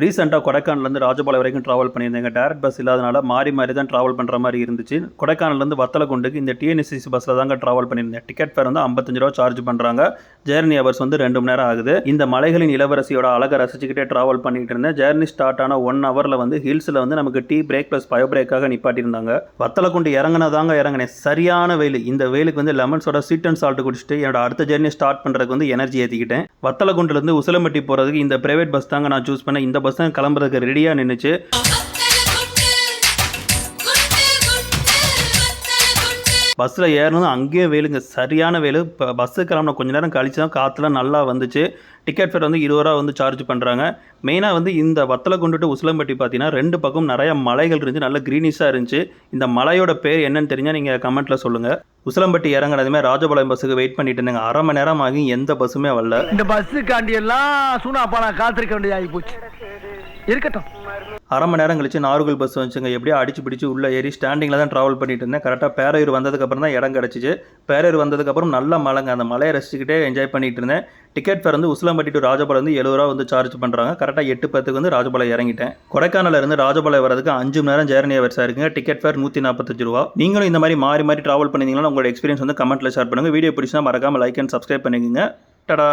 ரீசெண்டாக கொடைக்கானல்லேருந்து ராஜபாளையம் வரைக்கும் ட்ராவல் பண்ணியிருந்தேங்க. டேரக்ட் பஸ் இல்லாதனால மாறி மாறி தான் ட்ராவல் பண்ணுற மாதிரி இருந்துச்சு. கொடைக்கானல்லேருந்து வத்தலக்குண்டுக்கு இந்த டிஎன்எஸ்சிசி பஸ்ஸில் தாங்க ட்ராவல் பண்ணியிருந்தேன். டிக்கெட் ஃபேர் வந்து ஐம்பத்தஞ்சு ரூபா சார்ஜ் பண்ணுறாங்க ஜேர்னி ஹவர்ஸ் வந்து ரெண்டு மணி நேரம் ஆகுது. இந்த மலைகளின் இளவரசியோட அழகை ரசிச்சுக்கிட்டே ட்ராவல் பண்ணிகிட்டு இருந்தேன். ஜேர்னி ஸ்டார்ட் ஆன ஒன் ஹவரில் வந்து ஹில்ஸில் வந்து நமக்கு டீ பிரேக் ப்ளஸ் பயோ பிரேக்காக நிப்பாட்டியிருந்தாங்க. வத்தலக்குண்டு இறங்கினதாங்க இறங்கினேன். சரியான வெயில். இந்த வெயிலுக்கு வந்து லெமன்ஸோட ஸ்வீட் அண்ட் சால்ட் குடிச்சிட்டு என்னோட அடுத்த ஜேர்னி ஸ்டார்ட் பண்ணுறதுக்கு வந்து எனர்ஜி ஏற்றிக்கிட்டேன் வத்தலக்குண்டுலேருந்து உசிலம்பட்டி போகிறதுக்கு இந்த பிரைவேட் பஸ் தாங்க நான் சூஸ் பண்ணேன். இந்த பஸ் தான் கிளம்புறதுக்கு ரெடியாக நின்றுச்சு பஸ்ஸில் ஏறணும் அங்கேயே வெயிலுங்க. சரியான வெயில். இப்போ பஸ்ஸு கிளம்புன கொஞ்ச நேரம் கழிச்சு தான் காற்றுலாம் நல்லா வந்துச்சு. டிக்கெட் ஃபேர் வந்து இருபது ரூபா வந்து சார்ஜ் பண்ணுறாங்க மெயினாக வந்து இந்த வத்தலை கொண்டுட்டு உசிலம்பட்டி பார்த்தீங்கன்னா ரெண்டு பக்கம் நிறையா மலைகள் இருந்துச்சு. நல்ல க்ரீனிஷாக இருந்துச்சு. இந்த மலையோட பேர் என்னன்னு தெரிஞ்சால் நீங்கள் கமெண்ட்டில் சொல்லுங்கள் உசிலம்பட்டி இறங்கினதுமே ராஜபாளையம் பஸ்ஸுக்கு வெயிட் பண்ணிட்டு இருந்தாங்க. அரை மணி நேரம் ஆகி எந்த பஸ்ஸுமே வரல. இந்த பஸ்ஸுக்காண்டி எல்லாம் சூனா நான் காத்திருக்க வேண்டியதாகி போச்சு. இருக்கட்டும். அரை மணி நேரம் கழிச்சு நார்கல் பஸ் வந்துச்சுங்க. எப்படியோ அடிச்சு பிடிச்சி உள்ளே ஏறி ஸ்டாண்டிங்கில் தான் ட்ராவல் பண்ணிட்டு இருந்தேன். கரெக்டாக பேரையூர் வந்ததுக்கப்புறம் தான் இடம் கிடச்சிச்சு. பேரையூர் வந்ததுக்கப்புறம் நல்ல மலைங்க அந்த மலையை ரசிச்சுக்கிட்டே என்ஜாய் பண்ணிட்டு இருந்தேன். டிக்கெட் ஃபேர் வந்து உசிலம்பட்டி டு ராஜபாளையம் வந்து எழுபது ரூபா வந்து சார்ஜ் பண்ணுறாங்க கரெக்டாக எட்டு பத்துக்கு வந்து ராஜபாளையம் இறங்கிட்டேன். கொடைக்கானல இருந்து ராஜபாளையம் வரதுக்கு அஞ்சு மணி நேரம் ஜேர்னி வரிசா இருக்குங்க. டிக்கெட் ஃபேர் நூற்றி நாற்பத்தஞ்சு ரூபா. நீங்களும் இந்த மாதிரி மாறி மாறி ட்ராவல் பண்ணிங்கன்னா உங்களோட எக்ஸ்பீரியன்ஸ் வந்து கமெண்ட்டில் ஷேர் பண்ணுங்கள் வீடியோ பிடிச்சினா மறக்காமல் லைக் அண்ட் சப்ஸ்கிரைப் பண்ணிக்கோங்க. டடா!